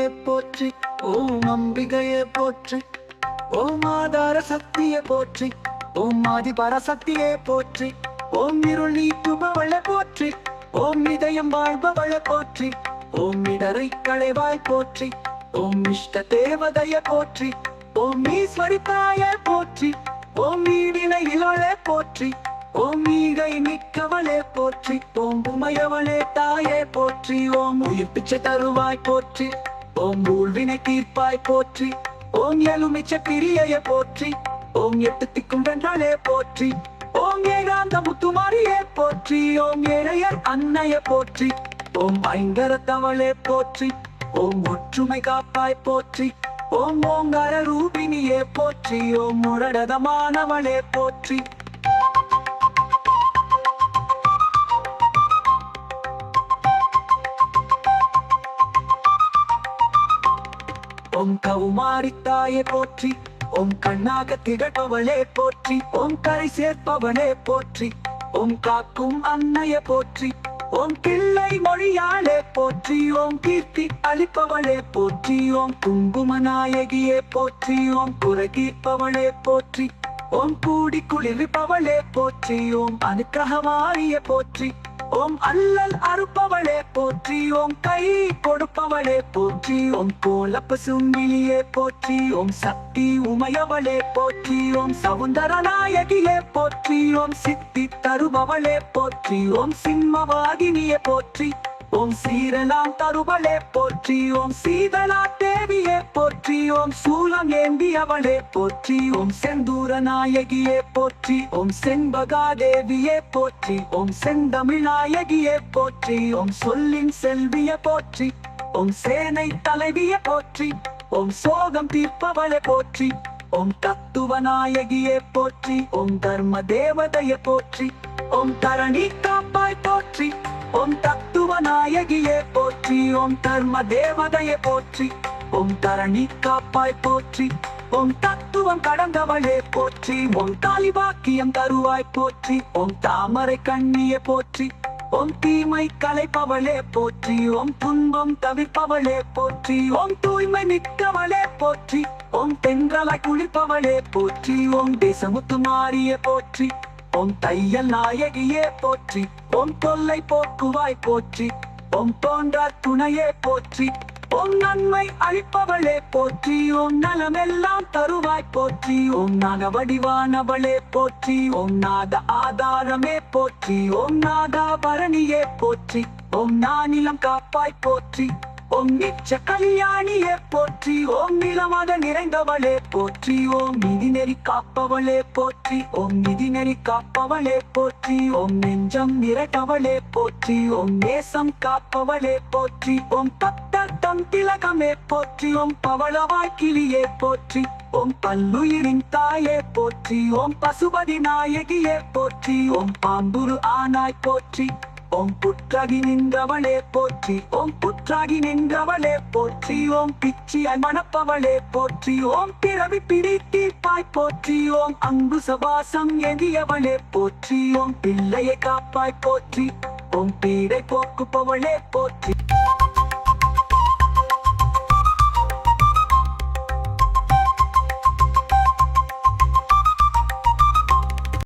அம்மையே போற்றி ஓம் அம்பிகையே போற்றி ஓம் ஆதார சக்தியே போற்றி ஓம் ஆதி பரசக்தியே போற்றி ஓம் இருள் நீக்குபவளை போற்றி ஓம் இதயம் வாழ்பவளை போற்றி ஓம் இடரை களைவாய் போற்றி ஓம் இஷ்ட தேவதைய போற்றி ஓம் ஈஸ்வரி தாய போற்றி ஓம் ஈடினை இளளை போற்றி ஓம் ஈகை மிக்கவளே போற்றி ஓம் உமையவளே தாயே போற்றி ஓம் உயிர் தருவாய் போற்றி ஓம் ஊழ்வினை தீர்ப்பாய் போற்றி. ஓம் எலுமிச்ச பிரியைய போற்றி. ஓம் எட்டு திக்கும் வென்றாலே போற்றி. ஓம் ஏகாந்த முத்துமாரியே போற்றி. ஓம் ஏழையர் அன்னைய போற்றி. ஓம் ஐங்கர தவளே போற்றி. ஓம் ஒற்றுமை காப்பாய் போற்றி. ஓம் ஓங்கார ரூபினியே போற்றி. ஓம் முரடதமானவளே போற்றி. ஓம் கௌமாரி தாயே போற்றி ஓம் கண்ணாக திகழ்பவளே போற்றி ஓம் கரை சேர்ப்பவனே போற்றி ஓம் காக்கும் அன்னைய போற்றி ஓம் பிள்ளை மொழியாளே போற்றி ஓம் கீர்த்தி அளிப்பவளே போற்றி ஓம் குங்கும நாயகியே போற்றி ஓம் குறைகீர்ப்பவளே போற்றி ஓம் கூடி குளிர்ப்பவளே போற்றி ஓம் அனுக்கிரகமாரிய போற்றி ஓம் அல்லல் அறுப்பவளே போற்றி ஓம் கை கொடுப்பவளே போற்றி ஓம் கோலப்ப சுங்கிலியே போற்றி ஓம் சக்தி உமையவளே போற்றி ஓம் சவுந்தர நாயகியே போற்றி ஓம் சித்தி தருபவளே போற்றி ஓம் சிம்மவாகினியே போற்றி ஓம் சீரலாம் தருவளே போற்றி ஓம் சீதலா தேவியே போற்றி ஓம் சூலம் ஏந்தி அவளே போற்றி ஓம் செந்தூர நாயகியே போற்றி ஓம் செண்பகா தேவியே போற்றி ஓம் செந்தமிழ் நாயகியே போற்றி ஓம் சொல்லின் செல்விய போற்றி ஓம் சேனை தலைவிய போற்றி ஓம் சோகம் தீர்ப்பவளை போற்றி ஓம் தத்துவ நாயகியே போற்றி ஓம் தர்ம தேவதைய போற்றி ஓம் தரணி காப்பாய் போற்றி ஓம் தத்துவ நாயகியே போற்றி ஓம் தர்ம தேவதைய போற்றி ஓம் தரணி காப்பாய் போற்றி ஓம் தத்துவம் கடந்தவளே போற்றி ஓம் தாலிபாக்கியம் தருவாய் போற்றி ஓம் தாமரை கண்ணியை போற்றி ஓம் தீமை கலைப்பவளே போற்றி ஓம் துன்பம் தவிப்பவளே போற்றி ஓம் தூய்மை மிக்கவளே போற்றி ஓம் தென்றலாய் குளிப்பவளே போற்றி ஓம் தேசமுத்து மாறிய போற்றி ஓம் தையல் நாயகியே போற்றி ஓம் தொல்லை போக்குவாய் போற்றி ஓம் தோன்றா துணையே போற்றி ஓம் நன்மை அழிப்பவளே போற்றி ஓம் நலமெல்லாம் தருவாய் போற்றி ஓம் நாக வடிவானவளே போற்றி ஓம் நாத ஆதாரமே போற்றி ஓம் நாதாபரணியே போற்றி ஓம் நானிலம் காப்பாய் போற்றி. ஓம் நிச்ச கல்யாணியே போற்றி ஓம் நிலமாக நிறைந்தவளே போற்றி ஓம் நிதி நெறி காப்பவளே போற்றி ஓம் நிதி நெறி காப்பவளே போற்றி ஓம் நெஞ்சம் நிரட்டவளே போற்றி ஓம் நேசம் காப்பவளே போற்றி ஓம் பக்தர் தம் திலகமே போற்றி ஓம் பவளவாய் கிளியே போற்றி ஓம் பல்லுயிரின் தாயே போற்றி ஓம் பசுபதி நாயகியே போற்றி ஓம் பாம்புரு ஆனாய் போற்றி ஓம் புற்றாகி நின்றவளே போற்றி. ஓம் புற்றாகி நின்றவளே போற்றி. ஓம் பிச்சியாய் மணப்பவளே போற்றி. ஓம் பிறவி பிடி தீர்ப்பாய் போற்றி. ஓம் அங்கு சபாசம் எதியவளே போற்றி. ஓம் பிள்ளையை காப்பாய் போற்றி. ஓம் பீடை போக்குப்பவளே போற்றி.